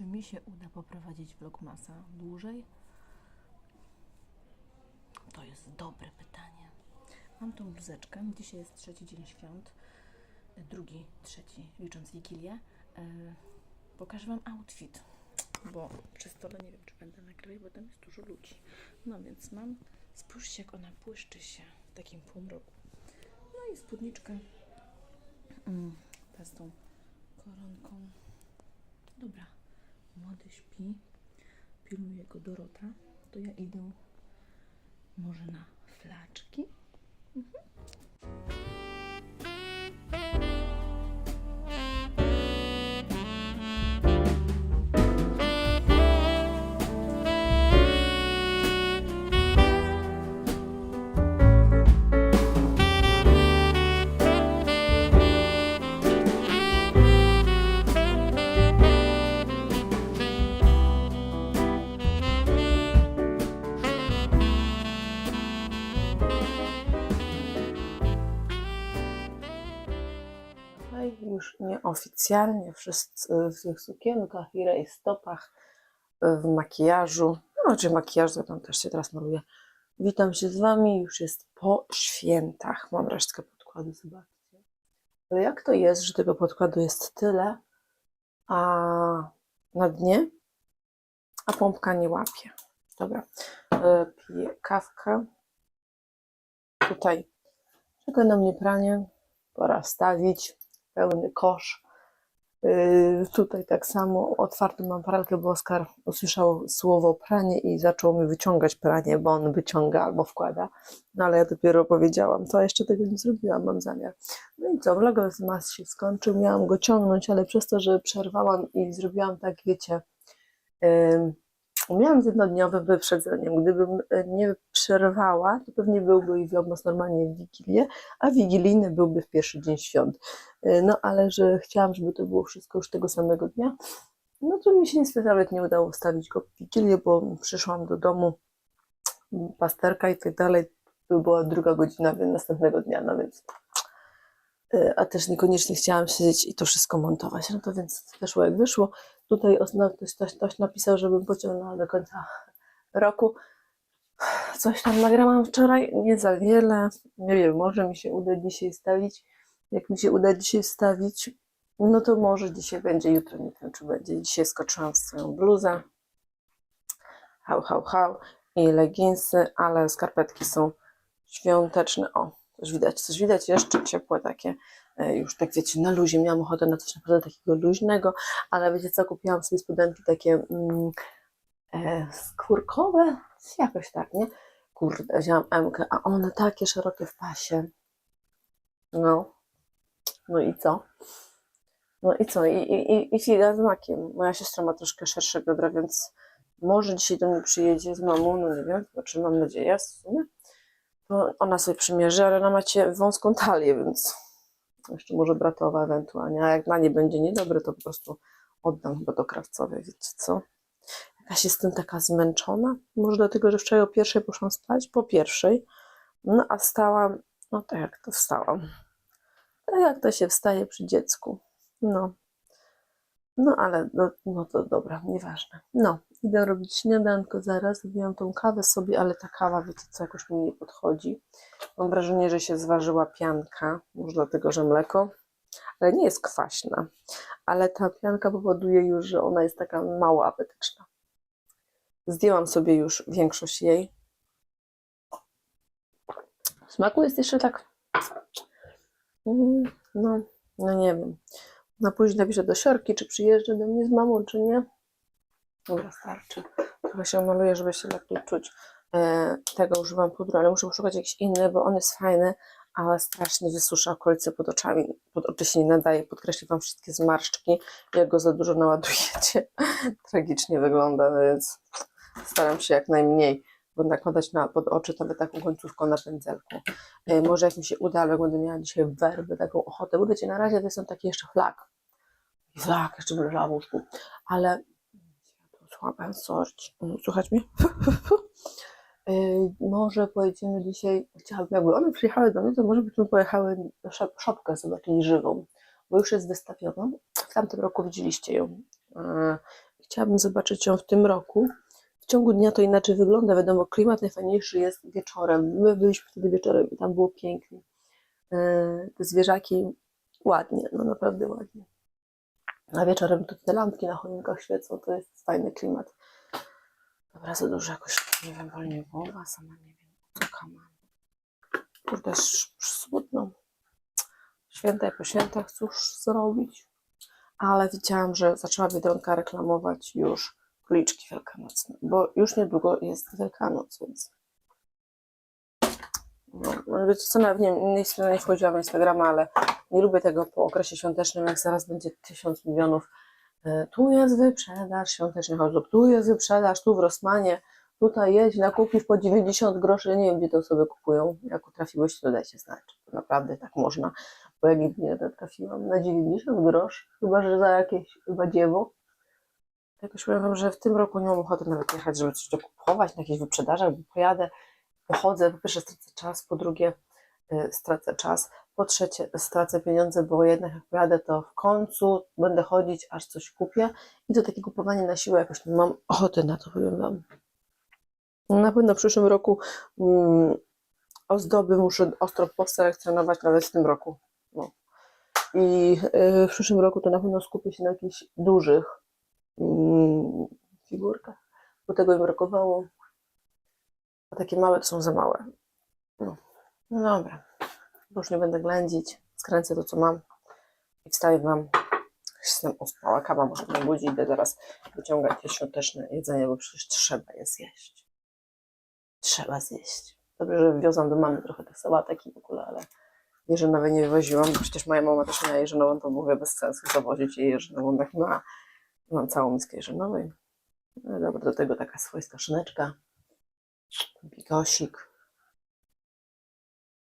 Czy mi się uda poprowadzić Vlogmasa dłużej? To jest dobre pytanie. Mam tą bluzeczkę. Dzisiaj jest trzeci dzień świąt. Drugi, trzeci, licząc Wigilię. E, pokażę Wam outfit, bo przy stole nie wiem, czy będę nagrywać, bo tam jest dużo ludzi. No więc mam, spójrzcie, jak ona błyszczy się w takim półmroku. No i spódniczkę mm, ta z tą koronką. Dobra, młody śpi, pilnuje go Dorota, to ja idę może na flaczki. Tutaj już nieoficjalnie wszyscy w tych sukienkach i rejstopach, w makijażu, no czy makijaż, to tam też się teraz maluję. Witam się z Wami, już jest po świętach. Mam resztkę podkładu, zobaczcie. Ale jak to jest, że tego podkładu jest tyle, a na dnie, a pompka nie łapie. Dobra, e, piję kawkę. Tutaj czeka na mnie pranie, pora wstawić pełny kosz. Yy, tutaj tak samo otwartą mam pralkę, bo Oskar usłyszał słowo pranie i zaczął mi wyciągać pranie, bo on wyciąga albo wkłada. No ale ja dopiero powiedziałam, to jeszcze tego nie zrobiłam, mam zamiar. No i co, vlogos mas się skończył, miałam go ciągnąć, ale przez to, że przerwałam i zrobiłam tak, wiecie, yy, miałam z jednodniowym wyprzedzeniem. Gdybym e, nie przerwała, to pewnie byłby i vlogmas normalnie w Wigilię, a wigilijny byłby w pierwszy dzień świąt. E, No ale że chciałam, żeby to było wszystko już tego samego dnia, no to mi się niestety nawet nie udało wstawić go w Wigilię, bo przyszłam do domu, pasterka i tak dalej, to była druga godzina więc następnego dnia, no więc e, a też niekoniecznie chciałam siedzieć i to wszystko montować. No to więc wyszło jak wyszło. Tutaj osna- ktoś, ktoś, ktoś napisał, żebym pociągnęła do końca roku. Coś tam nagrałam wczoraj, nie za wiele. Nie wiem, może mi się uda dzisiaj stawić. Jak mi się uda dzisiaj stawić, no to może dzisiaj będzie, jutro nie wiem, czy będzie. Dzisiaj skoczyłam w swoją bluzę. Hał, hał, hał. I leginsy, ale skarpetki są świąteczne. O, coś widać, coś widać jeszcze ciepłe takie. E, Już tak wiecie, na luzie. Miałam ochotę na coś naprawdę takiego luźnego, ale wiecie co, kupiłam sobie spodenki takie mm, e, skórkowe, jakoś tak, nie? Kurde, wzięłam MK, a one takie szerokie w pasie. No. No i co? No i co? I, i, i- figa z makiem. Moja siostra ma troszkę szersze biodra, więc może dzisiaj do mnie przyjedzie z mamą, no nie wiem, znaczy mam nadzieję w sumie. To ona sobie przymierzy, ale ona macie wąską talię, więc jeszcze może bratowa ewentualnie, a jak na nie będzie niedobre, to po prostu oddam chyba do krawcowej, wiecie co? Jakaś jestem taka zmęczona, może dlatego, że wczoraj o pierwszej poszłam spać, po pierwszej, no a wstałam, no tak jak to wstałam, tak jak to się wstaje przy dziecku, no. No ale, no, no to dobra, nieważne. No, idę robić śniadanko zaraz, wybiłam tą kawę sobie, ale ta kawa, wiecie co, jakoś mi nie podchodzi. Mam wrażenie, że się zważyła pianka, może dlatego, że mleko, ale nie jest kwaśna. Ale ta pianka powoduje już, że ona jest taka mało apetyczna. Zdjęłam sobie już większość jej. W smaku jest jeszcze tak. Mm, No, no nie wiem. Na później napiszę do siorki, czy przyjeżdża do mnie z mamą, czy nie. Dobra, starczy. Trochę się maluję, żeby się lepiej czuć. E, tego używam pudru, ale muszę poszukać jakiś inny, bo on jest fajny, ale strasznie wysusza okolice pod oczami. Pod oczy się nie nadaje. Podkreśli Wam wszystkie zmarszczki. Jak go za dużo naładujecie, tragicznie wygląda, no więc staram się jak najmniej nakładać na, pod oczy, nawet taką końcówką na pędzelku. E, może jak mi się uda, ale będę miała dzisiaj werby, taką ochotę, bo wiecie, na razie to są takie jeszcze flak. Flak, jeszcze bym w łóżku, ale słabe, sorć. Słuchać mnie? Yy, może pojedziemy dzisiaj, chciałabym, jakby one przyjechały do mnie, to może byśmy pojechały szop, szopkę zobaczyli żywą. bo już jest wystawiona. W tamtym roku widzieliście ją. E, Chciałabym zobaczyć ją w tym roku. W ciągu dnia to inaczej wygląda. Wiadomo, klimat najfajniejszy jest wieczorem. My byliśmy wtedy wieczorem i tam było pięknie. E, Te zwierzaki ładnie, no naprawdę ładnie. A wieczorem to te lampki na choinkach świecą, to jest fajny klimat. Dobra, za dużo jakoś, nie wiem, wolniej głowa, sama nie wiem, co mam. Kurde, smutno. Święta i po świętach, cóż zrobić? Ale widziałam, że zaczęła Biedronka reklamować już króliczki wielkanocne, bo już niedługo jest Wielkanoc, więc... No, no wiecie co, nawet nie, nie, nie wchodziłam na Instagrama, ale nie lubię tego po okresie świątecznym, jak zaraz będzie tysiąc milionów. e, Tu jest wyprzedaż, świąteczny hot tu jest wyprzedaż, tu w Rosmanie, tutaj jedź na kupisz po 90 groszy. Nie wiem, gdzie to sobie kupują. Jak trafiłeś, to dajcie znać. Naprawdę tak można, bo ja nigdy nie trafiłam na 90 groszy, chyba że za jakieś badziewo. Jakoś powiem wam, że w tym roku nie mam ochoty nawet jechać, żeby coś dokupować na jakichś wyprzedażach, bo pojadę, pochodzę, po pierwsze stracę czas, po drugie y, stracę czas, po trzecie stracę pieniądze, bo jednak jak pojadę, to w końcu będę chodzić, aż coś kupię i to takie kupowanie na siłę jakoś nie mam ochoty na to, powiem wam. Na pewno w przyszłym roku mm, ozdoby muszę ostro poselekcjonować nawet w tym roku. No. I y, w przyszłym roku to na pewno skupię się na jakichś dużych mm, figurkach, bo tego im brakowało. A takie małe to są za małe. No, no dobra. Już nie będę ględzić. Skręcę to, co mam i wstaję wam. Jestem uspała, kawa może mnie budzi. Idę teraz wyciągać te świąteczne jedzenie, bo przecież trzeba je zjeść. Trzeba zjeść. Dobrze, że wiozłam do mamy trochę tych sałatek i w ogóle, ale jeżynowej nie wywoziłam, bo przecież moja mama też miała jeżynową, to mówię bez sensu zawozić jej jeżynową, jak ma. Mam całą miskę jeżynowej. No dobra, do tego taka swojska szyneczka, bigosik.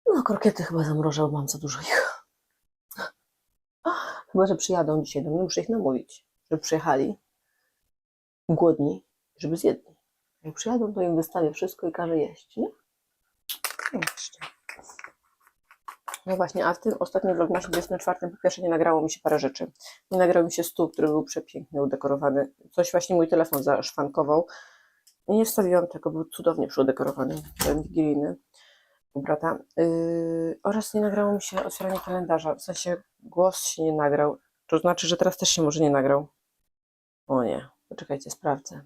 No, krokiety chyba zamrożę, bo mam za dużo ich. Chyba, że przyjadą dzisiaj do mnie, muszę ich namówić, żeby przyjechali głodni, żeby zjedli. Jak przyjadą, to im wystawię wszystko i każę jeść, nie? No właśnie. No właśnie, a w tym ostatnim vlogmasie 24 po pierwsze nie nagrało mi się parę rzeczy. Nie nagrał mi się stół, który był przepięknie udekorowany. Coś właśnie mój telefon zaszwankował. Nie wstawiłam tego, był cudownie przyudekorowany, ten wigilijny u brata. Yy, oraz nie nagrało mi się otwieranie kalendarza, w sensie głos się nie nagrał. To znaczy, że teraz też się może nie nagrał. O nie, poczekajcie, sprawdzę.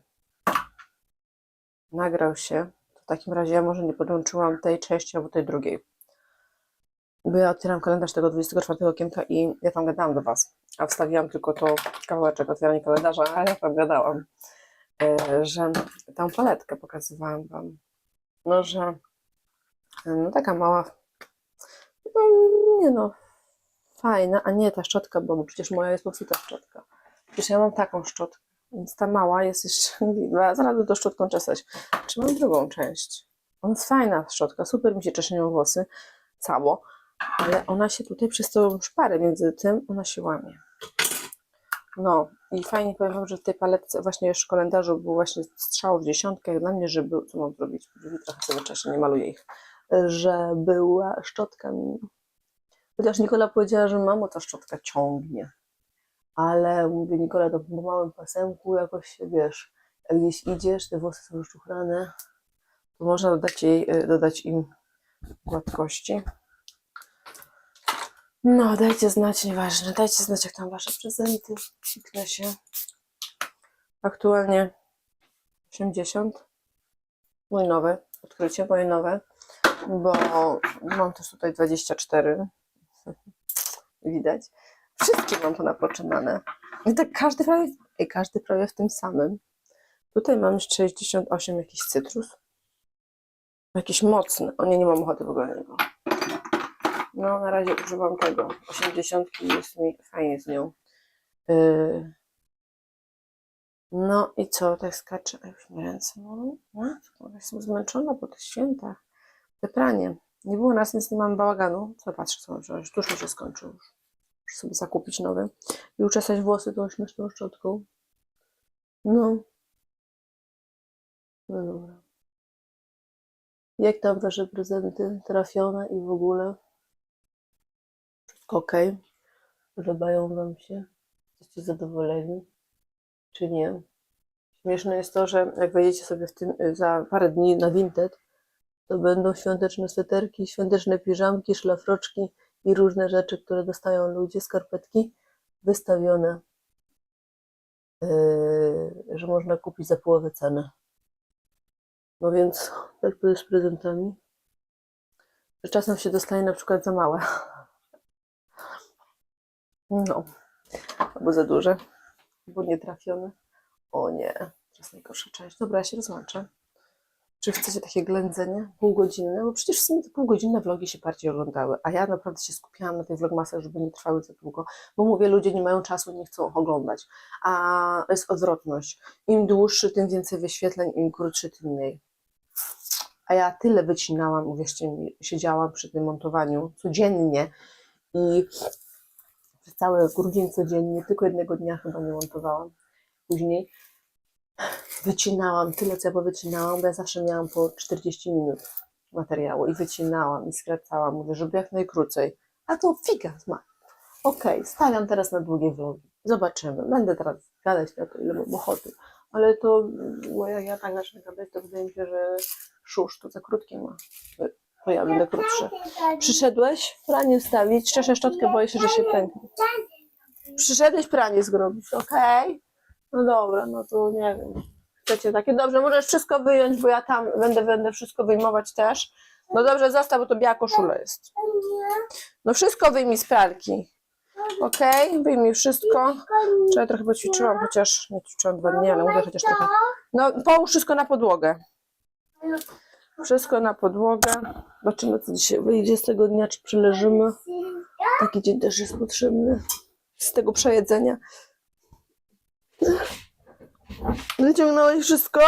Nagrał się. W takim razie ja może nie podłączyłam tej części albo tej drugiej. Bo ja otwieram kalendarz tego 24 okienka i ja tam gadałam do Was. A wstawiłam tylko to kawałeczek otwierania kalendarza, a ja tam gadałam, że tą paletkę pokazywałam Wam. No, że no taka mała, no nie no, fajna, a nie ta szczotka, bo przecież moja jest popsuta szczotka. Przecież ja mam taką szczotkę, więc ta mała jest jeszcze, zaraz będę to szczotką czesać. Czy mam drugą część? Ona jest fajna szczotka, super mi się czeszenią włosy, cało, ale ona się tutaj przez tą szparę między tym, ona się łamie. No i fajnie powiem wam, że w tej paletce właśnie już w kalendarzu był właśnie strzał w dziesiątkę, jak dla mnie, że był, co mam zrobić, trochę sobie czeszę, nie maluję ich, że była szczotka. Chociaż Nikola powiedziała, że mamo ta szczotka ciągnie, ale mówię Nikola, to po małym pasemku jakoś się, wiesz, jak gdzieś idziesz, te włosy są szczuchrane, to można dodać, jej, e, dodać im gładkości. No, dajcie znać, nieważne. Dajcie znać, jak tam wasze prezenty. Kliknę się. Aktualnie 80. Mój nowy. Odkrycie moje nowe. Bo mam też tutaj 24. Widać. Wszystkie mam to napoczynane. I tak każdy prawie, i każdy prawie w tym samym. Tutaj mam 68 jakiś cytrus. Jakiś mocny. O nie, nie mam ochoty w ogóle niego. No, na razie używam tego. 80 jest mi fajnie z nią. Yy. No i co, tak skaczę. A Już mi ręce bolą. Jestem zmęczona po tych świętach. Te pranie. Nie było nas, więc nie mam bałaganu. Co patrzę, co mam. Tuż mi się skończył już. Muszę sobie zakupić nowy. I uczesać włosy tą śmieszną szczotką. No. No dobra. Jak tam wasze prezenty trafione i w ogóle? Ok. Podobają Wam się? Jesteście zadowoleni? Czy nie? Śmieszne jest to, że jak wejdziecie sobie w tym y, za parę dni na Vinted, to będą świąteczne sweterki, świąteczne piżamki, szlafroczki i różne rzeczy, które dostają ludzie, skarpetki, wystawione, yy, że można kupić za połowę ceny. No więc tak to jest z prezentami. Że czasem się dostaje na przykład za małe. No. Albo za duże. Albo nietrafione. O nie. Jest najgorsza część. Dobra, ja się rozłączę. Czy chcecie takie ględzenie półgodzinne? Bo przecież w sumie te półgodzinne vlogi się bardziej oglądały, a ja naprawdę się skupiałam na tych vlogmasach, żeby nie trwały za długo, bo mówię, ludzie nie mają czasu, nie chcą oglądać, a jest odwrotność. Im dłuższy, tym więcej wyświetleń, im krótszy, tym mniej. A ja tyle wycinałam, uwierzcie mi, siedziałam przy tym montowaniu codziennie i przez cały grudzień codziennie, tylko jednego dnia chyba nie montowałam. Później wycinałam tyle, co ja powycinałam, bo ja zawsze miałam po 40 minut materiału i wycinałam i skracałam, mówię, żeby jak najkrócej. A to figa ma. Okej, stawiam teraz na długie vlogi. Zobaczymy. Będę teraz gadać na to, ile mam ochoty. Ale to, bo jak ja tak zacznę gadać, to wydaje mi się, że szusz to za krótkie ma. To ja będę krótsze. Przyszedłeś pranie wstawić, czeszę szczotkę, boję się, że się pęknie. Przyszedłeś pranie zrobić, okej? No dobra, no to nie wiem. Chcecie takie, dobrze, możesz wszystko wyjąć, bo ja tam będę, będę wszystko wyjmować też. No dobrze, zostaw, bo to biała koszula jest. No wszystko wyjmij z pralki. Okej, wyjmij wszystko. Wczoraj trochę poćwiczyłam, chociaż nie ćwiczyłam dwa dni, ale mówię chociaż trochę. No połóż wszystko na podłogę. Wszystko na podłogę. Zobaczymy, co dzisiaj wyjdzie z tego dnia, czy przeleżymy. Taki dzień też jest potrzebny. Z tego przejedzenia. Wyciągnąłeś wszystko?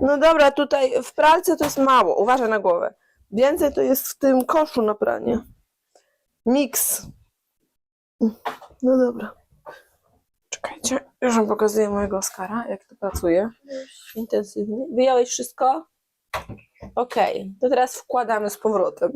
No dobra, tutaj w pralce to jest mało. Uważaj na głowę. Więcej to jest w tym koszu na pranie. Miks. No dobra. Czekajcie, już wam pokazuję mojego Oscara, jak to pracuje. Intensywnie. Wyjąłeś wszystko? Okej, to teraz wkładamy z powrotem.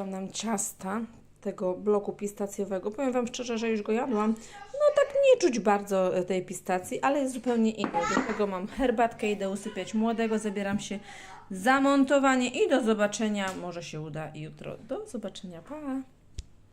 Ukroiłam nam ciasta tego bloku pistacjowego. Powiem Wam szczerze, że już go jadłam. No tak nie czuć bardzo e, tej pistacji, ale jest zupełnie inny. Do tego mam herbatkę, idę usypiać młodego, zabieram się za montowanie i do zobaczenia. Może się uda jutro. Do zobaczenia, pa!